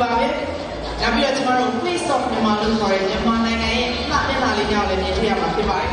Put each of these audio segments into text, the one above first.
ပေးရတယ်ဒီပါပဲနောက်ပြီးတော့ကျမတို့ face of မြန်မာလို့ခေါ်တဲ့မြန်မာနိုင်ငံရဲ့လှမျက်နှာလေးကြောင့်လည်းမြင်တွေ့ရမှာဖြစ်ပါတယ်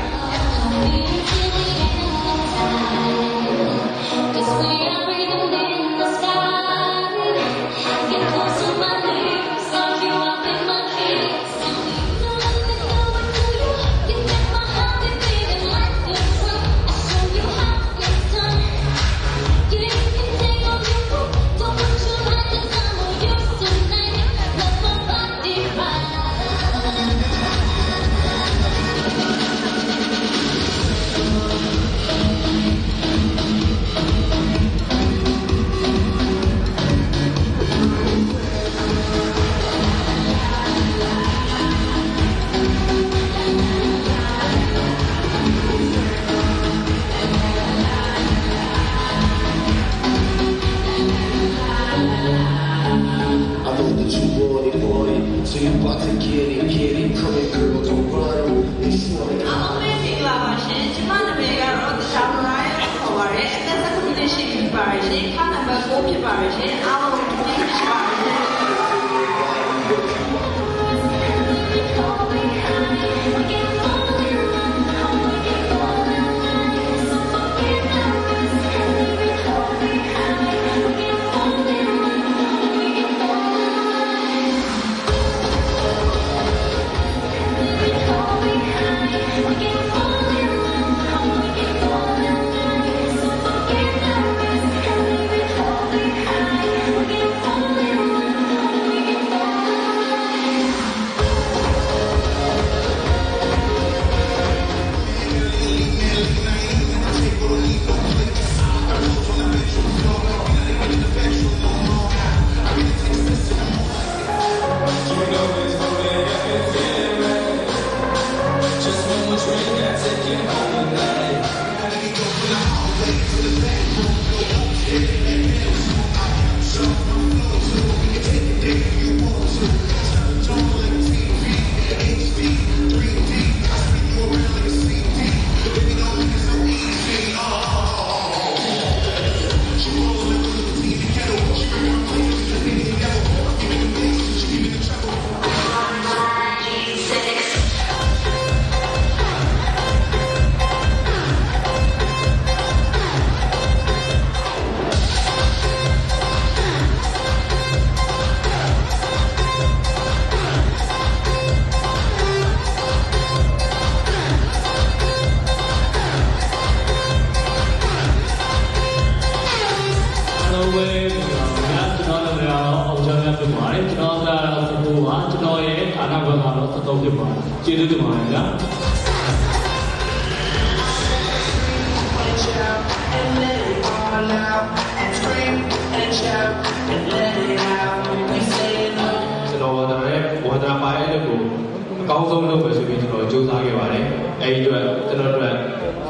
အဲဒီအတွက်ကျွန်တော်တို့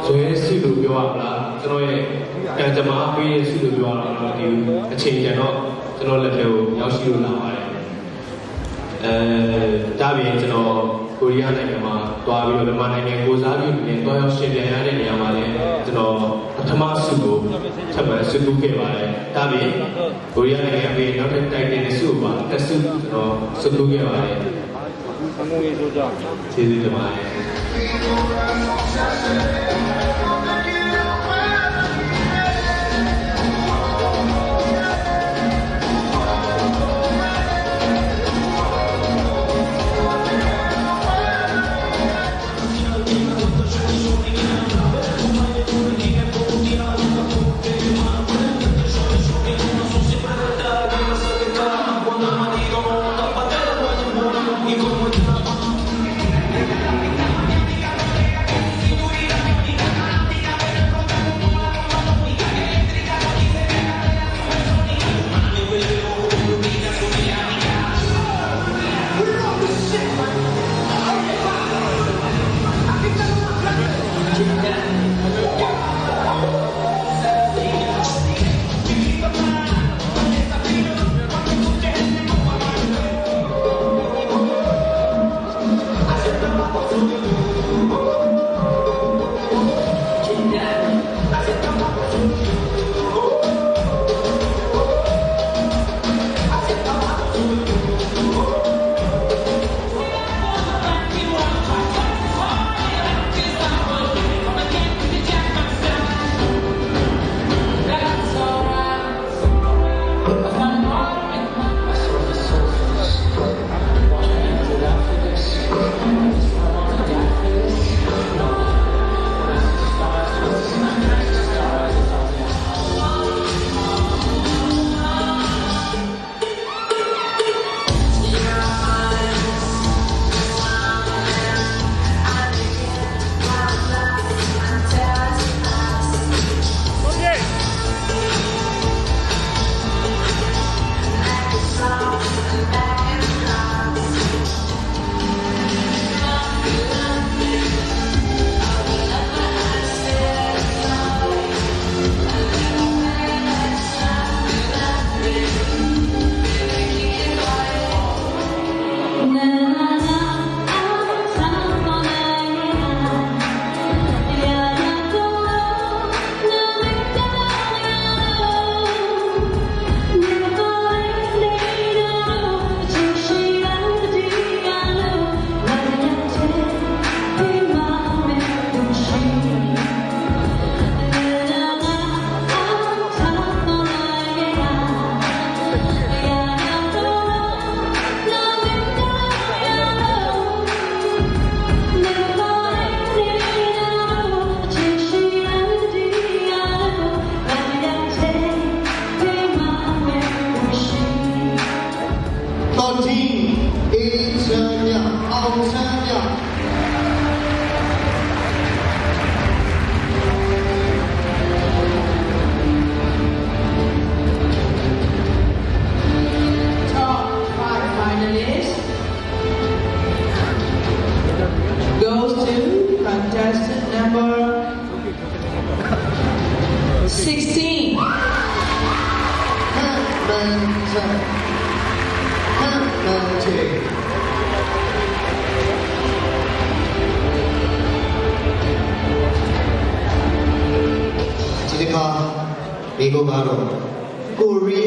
ဇွဲစုလို့ပြောရမလားကျွန်တော်ရဲ့ကံကြမ္မာပေးရစုလို့ပြောရအောင်ဒီအချိန်ကျတော့ကျွန်တော်လက်ထဲကိုရောက်ရှိလို့လာပါတယ်အဲဒါပြင်ကျွန်တော်ကိုရီးယားနိုင်ငံမှာတွားပြီးတော့မြန်မာနိုင်ငံကိုစားပြုနေတွားရောက်ရှင်ပြန်ရတဲ့နေရာမှာလည်းကျွန်တော်ပထမဆုကိုထပ်မံဆုတူခဲ့ပါတယ်ဒါပြင်ကိုရီးယားနိုင်ငံပြီးနောက်ထပ်တိုက်တဲ့ဆုပါတစ်ဆုကျွန်တော်ဆုတူခဲ့ပါတယ်အမှုရေးဆိုကြကျေးဇူးတင်ပါတယ် 你雾让风消散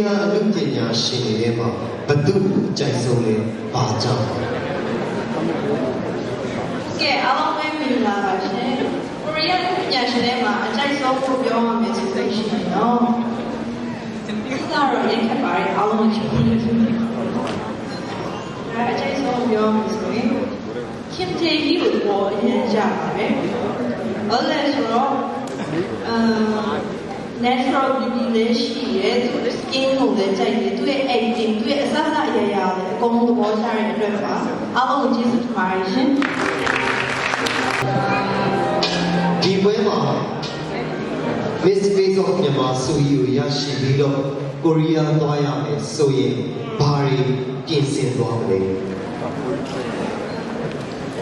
ကိုရီးယားအမှုပညာရှင်တွေထဲမှာဘသူကြိုက်ဆုံးလဲပါကြောင့်ကဲအားလုံးပဲမင်္ဂလာပါရှင်ကိုရီးယားပြန်ရှင်ထဲမှာအကြိုက်ဆုံးဖို့ပြောရမယ်ဆိုလို့ရှိရင်တော့ဒီကတော့ရင်ခက်ပါရဲ့အားလုံးချင်းပြီးတယ်အဲအကြိုက်ဆုံးပြောရမယ်ဆိုရင်ခင်တေကြီးကိုပေါ်အရင်ကြပါပဲဟုတ်လဲဆိုတော့အာ natural beauty လေးရှိရဲသူ skin ကိုလည်းကြိုက်တယ်သူရဲ့ acting သူရဲ့အစအစအရာရာလည်းအကုန်လုံးသဘောကျတဲ့အတွက်ပါအားလုံးကိုကျေးဇူးတင်ပါတယ်ရှင်ဒီပွဲမှာ Miss Face of မြန်မာဆိုရီကိုရရှိပြီးတော့ကိုရီးယားသွားရမယ်ဆိုရင်ဘာတွေပြင်ဆင်သွားမလဲ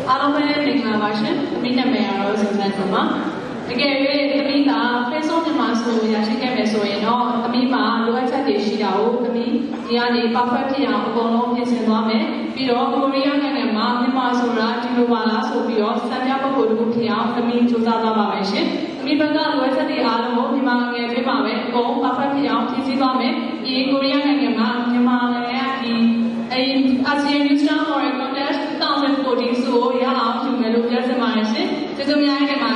အားလုံးပဲမင်္ဂလာပါရှင်။မိနစ်မယ်ရောစုံစမ်းပါ။ တကယ်၍သမီးက Facebook မြန်မာဆိုရရှိခဲ့မယ်ဆိုရင်တော့သမီးမှာလိုအပ်ချက်တွေရှိတာကိုသမီးဒီကနေ perfect ဖြစ်အောင်အကုန်လုံးပြင်ဆင်သွားမယ်။ပြီးတော့ကိုရီးယားနိုင်ငံမှာမြန်မာဆိုတာဒီလိုပါလားဆိုပြီးတော့စံပြပုဂ္ဂိုလ်တစ်ခုဖြစ်အောင်သမီးစူးစမ်းသွားပါမယ်ရှင်။သမီးဘက်ကလိုအပ်ချက်တွေအားလုံးကိုမြန်မာနိုင်ငံတွင်းမှာပဲအကုန် perfect ဖြစ်အောင်ဖြည့်ဆည်းသွားမယ်။ဒီကိုရီးယားနိုင်ငံမှာမြန်မာနိုင်ငံကဒီအဲ ASEAN Youth Star Model Contest 2014ဆိုရအောင်ယူမယ်လို့ပြောချင်ပါတယ်ရှင်။ကျေးဇူးများတင်ပါတယ်ရှင်။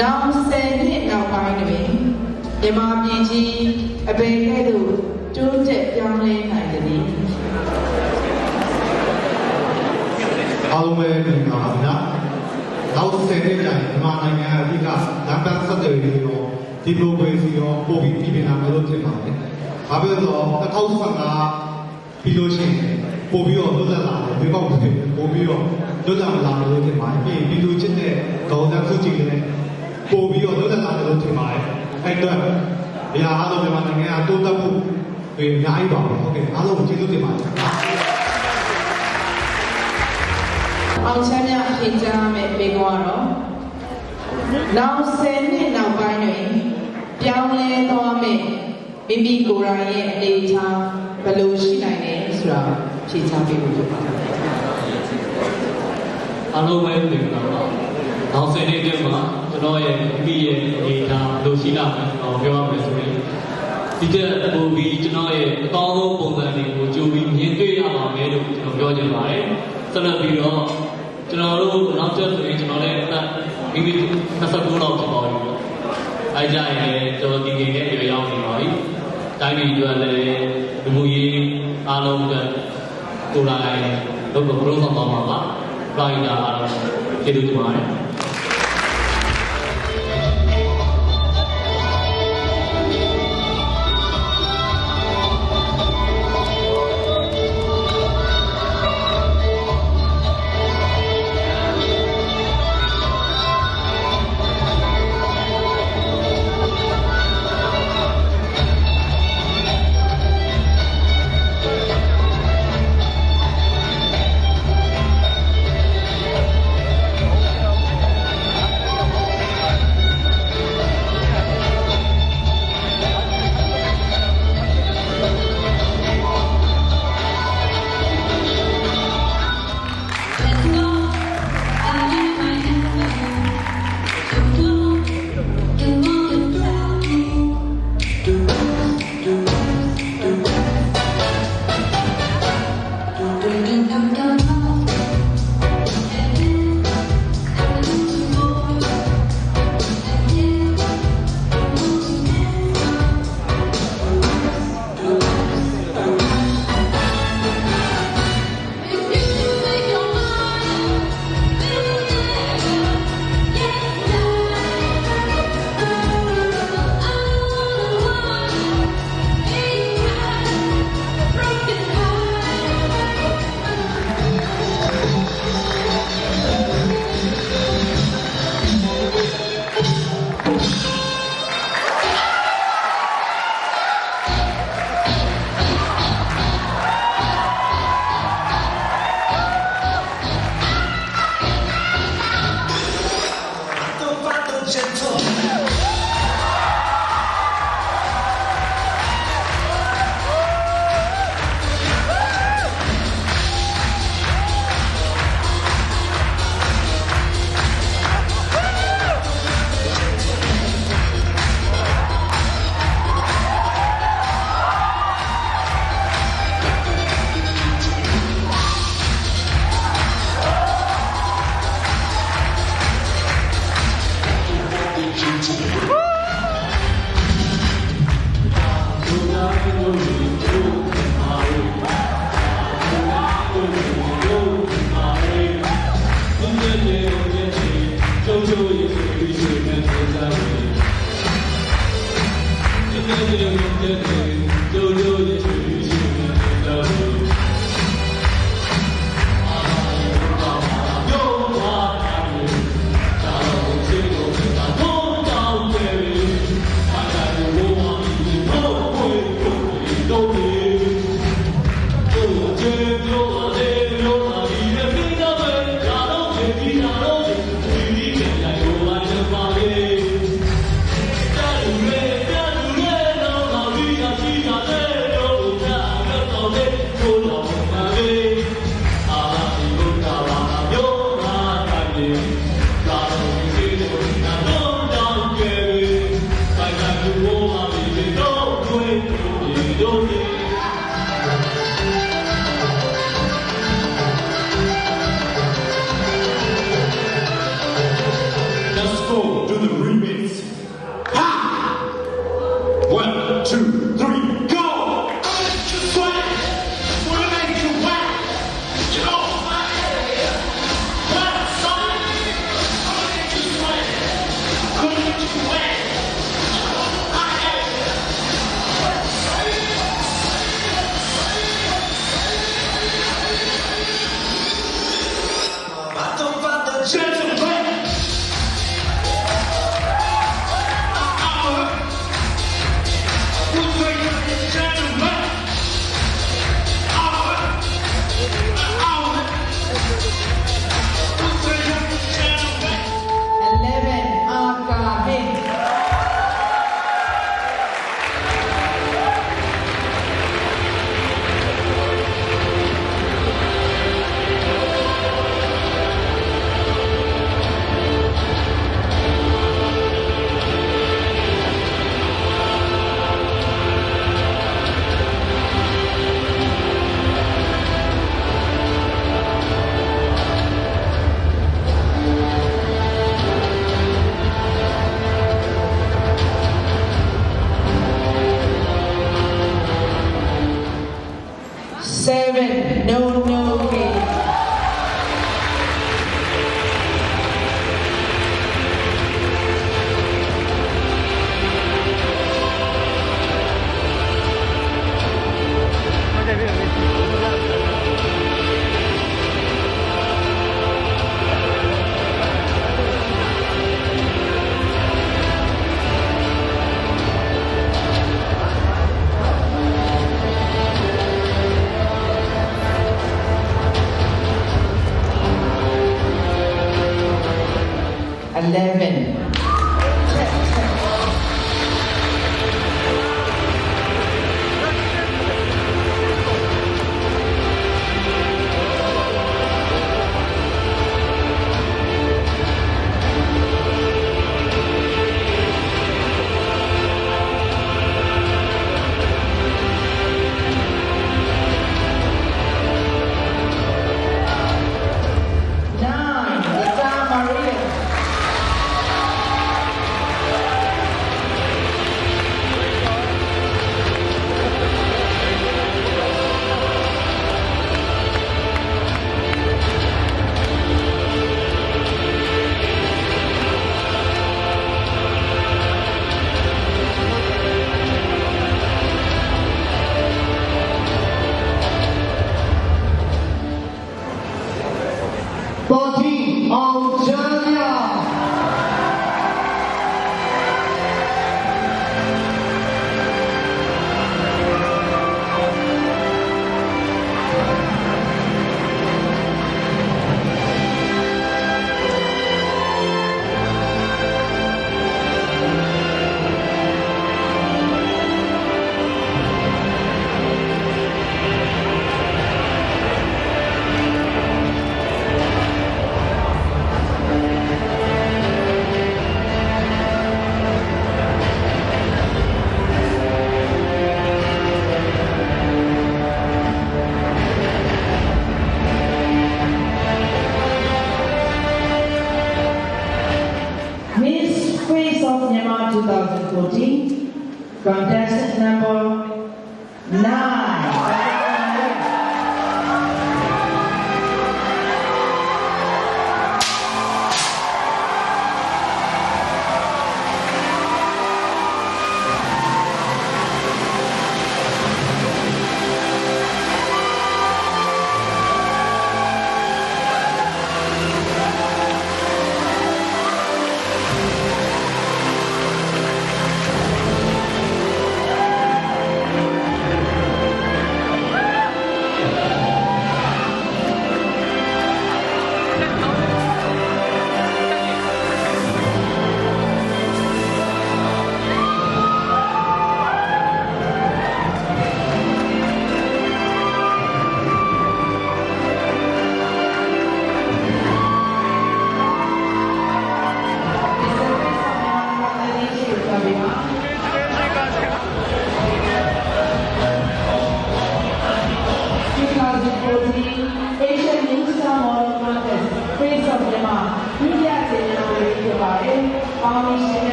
နောက်10နှစ်နောက်ပိုင်းတွင်မြန်မာပြည်ကြီးအပေကဲ့သို့တိုးတက်ပြောင်းလဲနိုင်သည်အားလုံးပဲပြန်ပါပါဗျာ။နောက်10နှစ်ကြာရင်မြန်မာနိုင်ငံအဓိကလမ်းပန်းဆက်သွယ်ရေးရောဒီလိုပဲစီရောပို့ပြီးပြည်ပြန်လာမယ်လို့ထင်ပါတယ်။ဘာဖြစ်လို့လဲဆိုတော့2015ပြီးလို့ရှိရင်ပို့ပြီးတော့လွတ်လပ်လာတယ်ဒီပေါက်ပဲပို့ပြီးတော့လွတ်လပ်လာမယ်လို့ထင်ပါတယ်။ပြီးပြီးလူချင်းတဲ့ဒေါ်သားစုကြည့်တယ် ပို့ပြီးတော့လွတ်လပ်လာတယ်လို့ထင်ပါတယ်။အဲ့တော့ဘုရားအားလုံးမြန်မာနိုင်ငံကတိုးတက်ဖို့ဒီအများကြီးပါပဲ။ဟုတ်ကဲ့အားလုံးကိုကျေးဇူးတင်ပါတယ်။အောင်ချမ်းမြအဖြစ်ကြားမဲ့ပေကောကတော့နောက်10နှစ်နောက်ပိုင်းတွင်ပြောင်းလဲသွားမဲ့မိမိကိုယ်တိုင်ရဲ့အနေအထားဘယ်လိုရှိနိုင်လဲဆိုတာဖြေချပေးဖို့ဖြစ်ပါတယ်အားလုံးပဲပြင်ပါပါနောက်ဆက်တဲ့အတွက်မှာ ကျွန်တော်ရဲ့ပြီးရဲ့အနေဒါလိုရှိလာမယ်ကျွန်တော်ပြောရမယ်ဆိုရင်ဒီတဲ့ပို့ပြီးကျွန်တော်ရဲ့အကောင်းဆုံးပုံစံတွေကိုကြိုပြီးမြင်တွေ့ရပါမယ်လို့ကျွန်တော်ပြောချင်ပါတယ်ဆက်လက်ပြီးတော့ကျွန်တော်တို့နောက်ချက်ဆိုရင်ကျွန်တော်လည်းအသက်မိမိ29လောက်ဖြစ်ပါပြီပေါ့အဲကြရင်လည်းကျွန်တော်ဒီငယ်နဲ့ရွယ်ရောက်နေပါပြီတိုင်းပြည်အတွက်လည်းလူမှုရေးအားလုံးအတွက်ကိုယ်တိုင်လုပ်ဖို့ဘလို့ဆောင်သွားမှာပါပရိုက်တာအားလုံးကျေးဇူးတင်ပါတယ် good.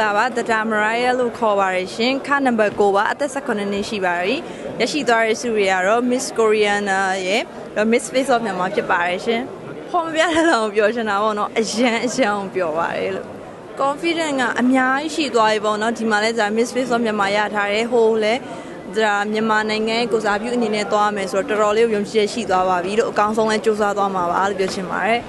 ဂလာပါတတာမရိုင်ယာလို့ခေါ်ပါတယ်ရှင်ခနံပါတ်9ပါအသက်18နှစ်ရှိပါပြီရရှိသွားတဲ့စုတွေကတော့ Miss Koreana ရဲ့တော့ Miss Face of မြန်မာဖြစ်ပါတယ်ရှင်ဟောမပြတဲ့လောက်ပြောချင်တာပေါ့နော်အရန်အရန်ကိုပြောပါတယ်လို့ confident ကအများကြီးရှိသွားပြီပေါ့နော်ဒီမှာလဲဇာ Miss Face of မြန်မာရထားတယ်ဟိုလဲဒါမြန်မာနိုင်ငံရဲ့ကိုစားပြုအနေနဲ့သွားမယ်ဆိုတော့တော်တော်လေးယုံကြည်ရှိသွားပါပြီလို့အကောင်းဆုံးလဲစူးစမ်းသွားမှာပါလို့ပြောချင်ပါတယ်